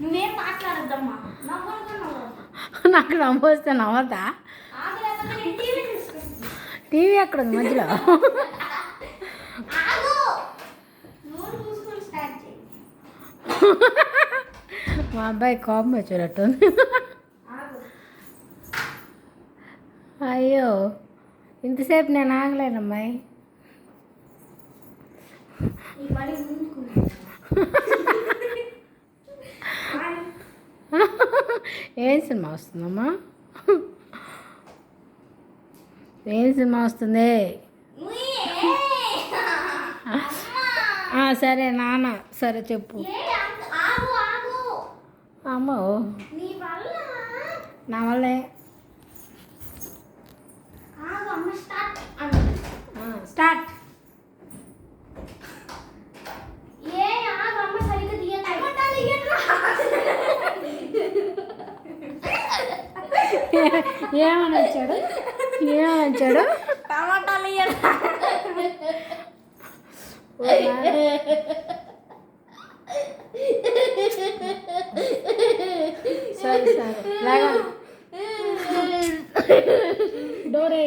నువ్వేం మాట్లాడద్దమ్మా. నాకు నవ్వు వస్తే నేను టీవీ ఎక్కడ ఉంది మధ్యలో? మా అబ్బాయి కోపం వచ్చేటట్టుంది. అయ్యో ఇంతసేపు నేను ఆగలేనమ్మాయి. ఏం సినిమా వస్తుందమ్మా? ఏం సినిమా వస్తుంది? సరే నాన్న సరే చెప్పు. అమ్మో. నా వల్లే. స్టార్ట్ ఆ, స్టార్ట్ ఏ ఆగు అమ్మ సరిగ్గా తీయట్లేదు ఏమని వచ్చాడు? ఏమని వచ్చాడు? టమాటాలు ఓ నాన్న. సరే సరే. లాగా డోరే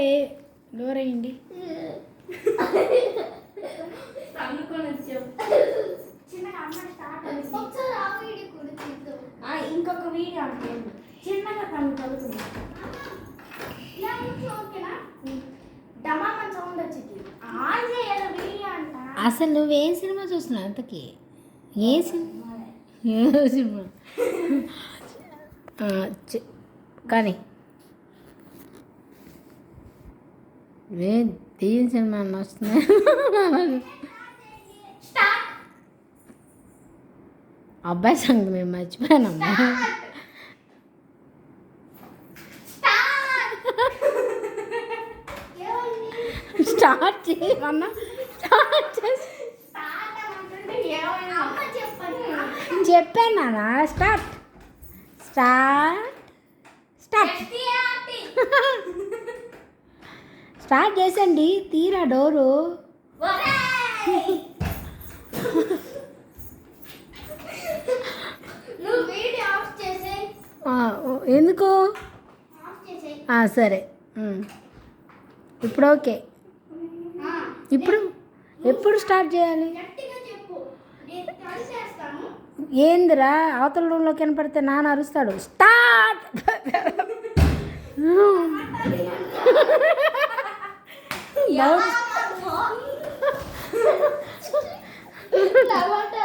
డోర్ వేయండి అనుకొని వచ్చావు. చిన్నగా అమ్మ స్టార్ట్ ఒకసారి ఆ వీడియో కూడా తీద్దాం ఇంకొక వీడియో అంటే చిన్నగా తను కలుగుతుంది ఇలా ఉంచి ఓకేనా? డమామన్ సౌండ్ వచ్చింది. ఆన్ చేయాలి వీడియో అంట. అసలు నువ్వేం సినిమా చూస్తున్నావు అంతకి? ఏ సినిమా? ఏ సినిమా? కానీ. ఏ తీయని సినిమా స్టార్ట్. అబ్బాయి సంగతి మేము మర్చిపోయానమ్మా స్టార్ట్ ఏమైంది స్టార్ట్ చేయమన్నా స్టార్ట్ చేసి చెప్పాను నాన్న. స్టార్ట్. స్టార్ట్. స్టార్ట్. స్టార్ట్ చేసండి తీరా డోరు. ఎందుకు? సరే. ఇప్పుడు ఓకే. ఇప్పుడు ఎప్పుడు స్టార్ట్ చేయాలి? ఏందిరా? అవతల రూమ్లో కనపడితే నాన్న అరుస్తాడు. స్టార్ట్! టమాటాలు